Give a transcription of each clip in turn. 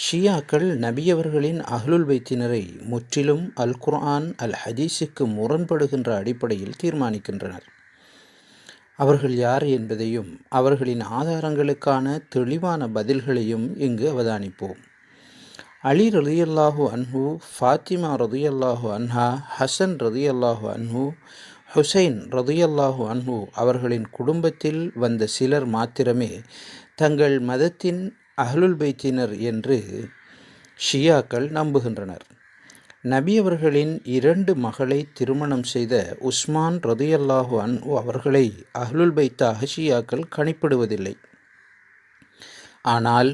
ஷியாக்கள் நபியவர்களின் அஹ்லுல் வைத்தினரை முற்றிலும் அல் குர்ஆன் அல் ஹதீஸுக்கு முரண்படுகின்ற அடிப்படையில் தீர்மானிக்கின்றனர். அவர்கள் யார் என்பதையும் அவர்களின் ஆதாரங்களுக்கான தெளிவான பதில்களையும் இங்கு அவதானிப்போம். அலி ரதியல்லாஹு அன்ஹு ஃபாத்திமா ரதியல்லாஹு அன்ஹா ஹசன் ரதியல்லாஹு அன்ஹு ஹுசைன் ரதியல்லாஹு அன்ஹு அவர்களின் குடும்பத்தில் வந்த சிலர் மாத்திரமே தங்கள் மதத்தின் அஹ்லுல் பைத்தினர் என்று ஷியாக்கள் நம்புகின்றனர். நபி அவர்களின் இரண்டு மகளை திருமணம் செய்த உஸ்மான் ரதியல்லாஹு அன்ஹு அவர்களை அஹ்லுல் பைத்தாக ஷியாக்கள் கணிப்பிடுவதில்லை. ஆனால்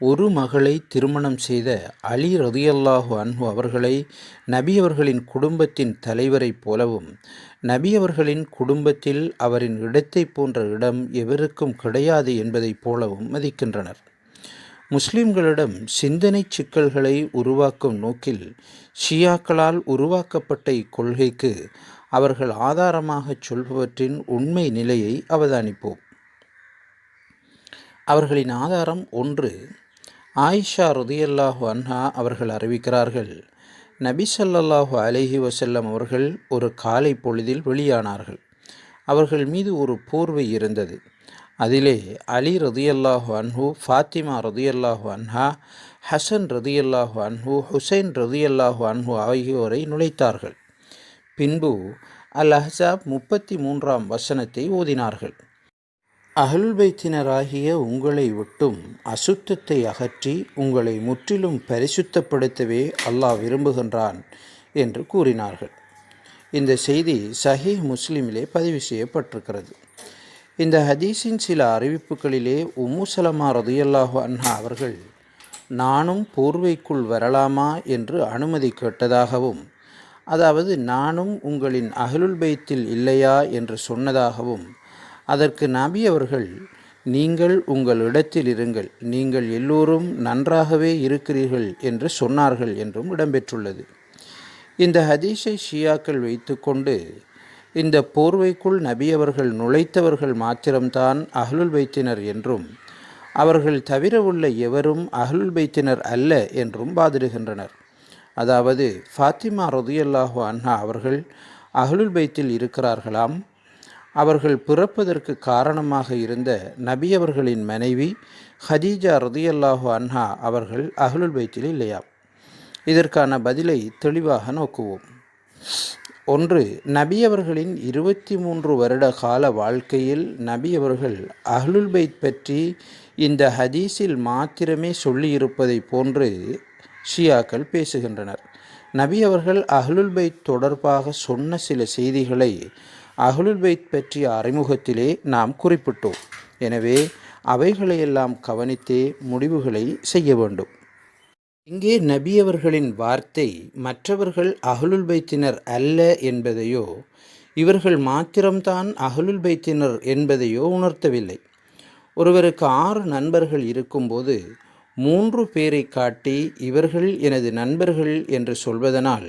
ஒரு மகளை திருமணம் செய்த அலி ரதியல்லாஹு அன்ஹு அவர்களை நபியவர்களின் குடும்பத்தின் தலைவரைப் போலவும் நபியவர்களின் குடும்பத்தில் அவரின் இடத்தை போன்ற இடம் எவருக்கும் கிடையாது என்பதைப் போலவும் மதிக்கின்றனர். முஸ்லிம்களிடம் சிந்தனை சிக்கல்களை உருவாக்கும் நோக்கில் ஷியாக்களால் உருவாக்கப்பட்ட இக்கொள்கைக்கு அவர்கள் ஆதாரமாகச் சொல்பவற்றின் உண்மை நிலையை அவதானிப்போம். அவர்களின் ஆதாரம் ஒன்று ஆயிஷா ருதியல்லாஹு அன்ஹா அவர்கள் அறிவிக்கிறார்கள் நபி சல்லல்லாஹு அலைஹி வசல்லம் அவர்கள் ஒரு காலை பொழுதில் வெளியானார்கள். அவர்கள் மீது ஒரு போர்வை இருந்தது. அதிலே அலி ரதியல்லாஹு அன்ஹு ஃபாத்திமா ரதியல்லாஹு அன்ஹா ஹசன் ரதியல்லாஹு அன்ஹு ஹுசைன் ரதியல்லாஹு அன்ஹு ஆகியோரை நுழைத்தார்கள். பின்பு அல் அஹ்ஸாப் முப்பத்தி மூன்றாம் வசனத்தை ஓதினார்கள். அகல் பைத்தினராகிய உங்களை விட்டும் அசுத்தத்தை அகற்றி உங்களை முற்றிலும் பரிசுத்தப்படுத்தவே அல்லாஹ் விரும்புகின்றான் என்று கூறினார்கள். இந்த செய்தி சஹீஹ் முஸ்லிமிலே பதிவு செய்யப்பட்டிருக்கிறது. இந்த ஹதீஸின் சில அறிவிப்புகளிலே உம்மு ரதியல்லாஹு அன்ஹா அவர்கள் நானும் போர்வைக்குள் வரலாமா? என்று அனுமதி கேட்டதாகவும் அதாவது நானும் உங்களின் அகலுல் பைத்தில் இல்லையா? என்று சொன்னதாகவும் அதற்கு நபி அவர்கள் நீங்கள் உங்கள் இடத்தில் இருங்கள் நீங்கள் எல்லோரும் நன்றாகவே இருக்கிறீர்கள் என்று சொன்னார்கள் என்றும் இடம்பெற்றுள்ளது. இந்த ஹதீஸை ஷியாக்கள் வைத்துக்கொண்டு இந்த போர்வைக்குள் நபி அவர்கள் நுழைத்தவர்கள் மாத்திரம்தான் அஹ்லுல் பைத்தினர் என்றும் அவர்கள் தவிர உள்ள எவரும் அஹ்லுல் பைத்தினர் அல்ல என்றும் வாதிடுகின்றனர். அதாவது ஃபாத்திமா ரதியல்லாஹு அன்ஹா அவர்கள் அஹ்லுல் பைத்தில் இருக்கிறார்களாம். அவர்கள் பிறப்பதற்கு காரணமாக இருந்த நபி அவர்களின் மனைவி ஹதீஜா ரதியல்லாஹு அன்ஹா அவர்கள் அஹ்லுல் பைத்தில் இல்லையாம். இதற்கான பதிலை தெளிவாக நோக்குவோம். ஒன்று நபி அவர்களின் இருபத்தி மூன்று வருட கால வாழ்க்கையில் நபி அவர்கள் அஹ்லுல் பைத் பற்றி இந்த ஹதீஸில் மாத்திரமே சொல்லியிருப்பதை போன்று ஷியாக்கள் பேசுகின்றனர். நபி அவர்கள் அஹ்லுல் பைத் தொடர்பாக சொன்ன சில செய்திகளை அஹ்லுல் பைத் பற்றிய அறிமுகத்திலே நாம் குறிப்பிட்டோம். எனவே அவைகளையெல்லாம் கவனித்தே முடிவுகளை செய்ய வேண்டும். இங்கே நபியவர்களின் வார்த்தை மற்றவர்கள் அகலுல் பைத்தினர் அல்ல என்பதையோ இவர்கள் மாத்திரம்தான் அகலுல் பைத்தினர் என்பதையோ உணர்த்தவில்லை. ஒருவருக்கு ஆறு நண்பர்கள் இருக்கும்போது மூன்று பேரை காட்டி இவர்கள் எனது நண்பர்கள் என்று சொல்வதனால்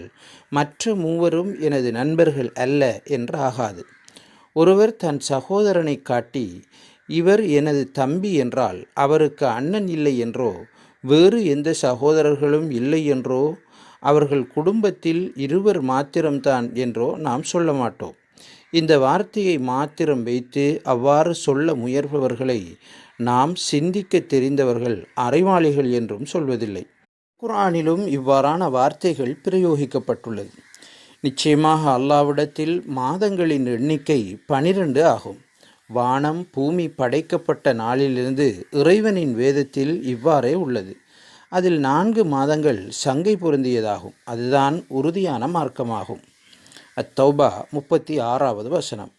மற்ற மூவரும் எனது நண்பர்கள் அல்ல என்று ஆகாது ஒருவர் தன் சகோதரனை காட்டி இவர் எனது தம்பி என்றால் அவருக்கு அண்ணன் இல்லை என்றோ வேறு எந்த சகோதரர்களும் இல்லை என்றோ அவர்கள் குடும்பத்தில் இருவர் மாத்திரம்தான் என்றோ நாம் சொல்ல மாட்டோம். இந்த வார்த்தையை மாத்திரம் வைத்து அவ்வாறு சொல்ல முயற்பவர்களை நாம் சிந்திக்க தெரிந்தவர்கள் அறிவாளிகள் என்றும் சொல்வதில்லை. குரானிலும் இவ்வாறான வார்த்தைகள் பிரயோகிக்கப்பட்டுள்ளது. நிச்சயமாக அல்லாவிடத்தில் மாதங்களின் எண்ணிக்கை பனிரெண்டு ஆகும். வானம் பூமி படைக்கப்பட்ட நாளிலிருந்து இறைவனின் வேதத்தில் இவ்வாறே உள்ளது. அதில் நான்கு மாதங்கள் சங்கை பொருந்தியதாகும். அதுதான் உறுதியான மார்க்கமாகும். அத்தௌபா முப்பத்தி ஆறாவது வசனம்.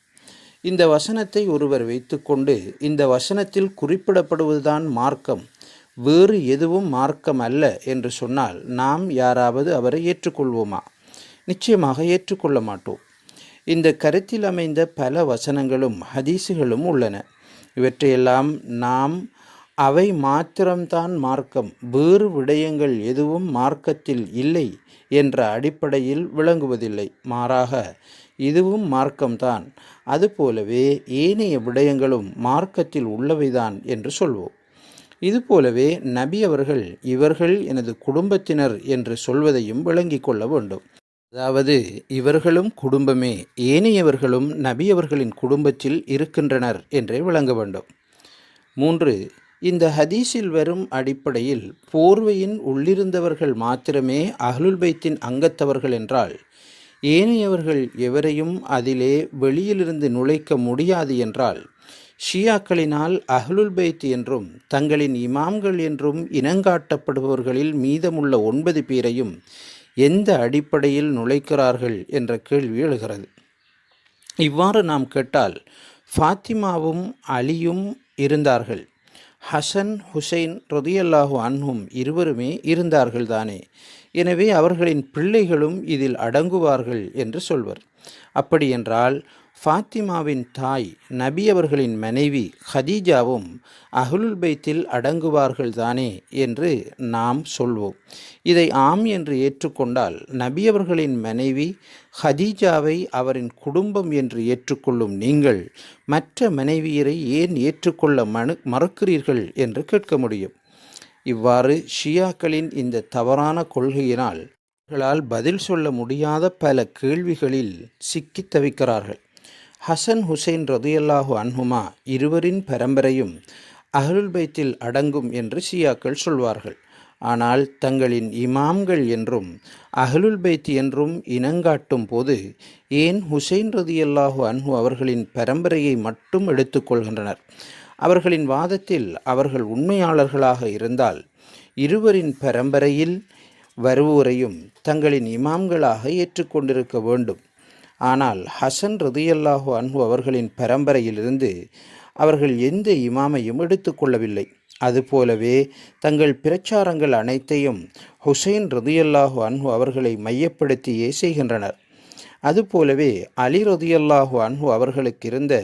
இந்த வசனத்தை ஒருவர் வைத்துக்கொண்டு இந்த வசனத்தில் குறிப்பிடப்படுவதுதான் மார்க்கம். வேறு எதுவும் மார்க்கம் அல்ல என்று சொன்னால் நாம் யாராவது அவரை ஏற்றுக்கொள்வோமா? நிச்சயமாக ஏற்றுக்கொள்ள மாட்டோம். இந்த கருத்தில் அமைந்த பல வசனங்களும் ஹதீஸுகளும் உள்ளன. இவற்றையெல்லாம் நாம் அவை மாத்திரம்தான் மார்க்கம் வேறு விடயங்கள் எதுவும் மார்க்கத்தில் இல்லை என்ற அடிப்படையில் விளங்குவதில்லை. மாறாக இதுவும் மார்க்கம்தான். அதுபோலவே ஏனைய விடயங்களும் மார்க்கத்தில் உள்ளவைதான் என்று சொல்வோம். இதுபோலவே நபி அவர்கள் இவர்கள் எனது குடும்பத்தினர் என்று சொல்வதையும் விளங்கிக் கொள்ள வேண்டும். அதாவது இவர்களும் குடும்பமே ஏனையவர்களும் நபியவர்களின் குடும்பத்தில் இருக்கின்றனர் என்றே விளங்க வேண்டும். மூன்று இந்த ஹதீஸில் வரும் அடிப்படையில் போர்வையின் உள்ளிருந்தவர்கள் மாத்திரமே அஹ்லுல் பைத்தின் அங்கத்தவர்கள் என்றால் ஏனையவர்கள் எவரையும் அதிலே வெளியிலிருந்து நுழைக்க முடியாது என்றால் ஷியாக்களினால் அஹ்லுல் பைத் என்றும் தங்களின் இமாம்கள் என்றும் இனங்காட்டப்படுபவர்களில் மீதமுள்ள ஒன்பது பேரையும் எந்த அடிப்படையில் நுழைக்கிறார்கள் என்ற கேள்வி எழுகிறது. இவ்வாறு நாம் கேட்டால் ஃபாத்திமாவும் அலியும் இருந்தார்கள். ஹசன் ஹுசைன் ருதியல்லாஹு அன்ஹும் இருவருமே இருந்தார்கள் தானே. எனவே அவர்களின் பிள்ளைகளும் இதில் அடங்குவார்கள் என்று சொல்வர். அப்படியென்றால் ஃபாத்திமாவின் தாய் நபி அவர்களின் மனைவி ஹதீஜாவும் அஹ்லுல் பைத்தில் அடங்குவார்கள் தானே என்று நாம் சொல்வோம். இதை ஆம் என்று ஏற்றுக்கொண்டால் நபி அவர்களின் மனைவி ஹதீஜாவை அவரின் குடும்பம் என்று ஏற்றுக்கொள்ளும் நீங்கள் மற்ற மனைவியரை ஏன் ஏற்றுக்கொள்ள மனு மறுக்கிறீர்கள் என்று கேட்க முடியும். இவ்வாறு ஷியாக்களின் இந்த தவறான கொள்கையினால் அவர்களால் பதில் சொல்ல முடியாத பல கேள்விகளில் சிக்கித் தவிக்கிறார்கள். ஹசன் ஹுசைன் ரதியல்லாஹு அன்ஹுமா இருவரின் பரம்பரையும் அஹ்லுல் பைத்தில் அடங்கும் என்று ஷியாக்கள் சொல்வார்கள். ஆனால் தங்களின் இமாம்கள் என்றும் அஹ்லுல் பைத் என்றும் இனங்காட்டும் போது ஏன் ஹுசைன் ரதியல்லாஹு அன்ஹு அவர்களின் பரம்பரையை மட்டும் எடுத்துக்கொள்கின்றனர் அவர்களின் வாதத்தில் அவர்கள் உண்மையாளர்களாக இருந்தால் இருவரின் பரம்பரையில் வருவோரையும் தங்களின் இமாம்களாக ஏற்றுக்கொண்டிருக்க வேண்டும். ஆனால் ஹசன் ரதியல்லாஹு அன்ஹு அவர்களின் பரம்பரையிலிருந்து அவர்கள் எந்த இமாமையும் எடுத்துக்கொள்ளவில்லை அதுபோலவே தங்கள் பிரச்சாரங்கள் அனைத்தையும் ஹுசைன் ரதியல்லாஹு அன்ஹு அவர்களை மையப்படுத்தியே செய்கின்றனர். அதுபோலவே அலி ரதியல்லாஹு அன்ஹு அவர்களுக்கு இருந்த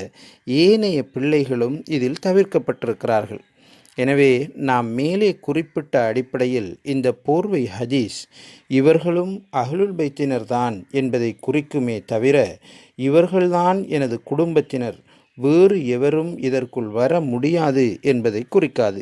ஏனைய பிள்ளைகளும் இதில் தவிர்க்கப்பட்டிருக்கிறார்கள். எனவே நாம் மேலே குறிப்பிட்ட அடிப்படையில் இந்த போர்வை ஹதீஸ் இவர்களும் அஹ்லுல் பைத்தினர்தான் என்பதை குறிக்குமே தவிர இவர்கள்தான் எனது குடும்பத்தினர். வேறு எவரும் இதற்குள் வர முடியாது என்பதை குறிக்காது.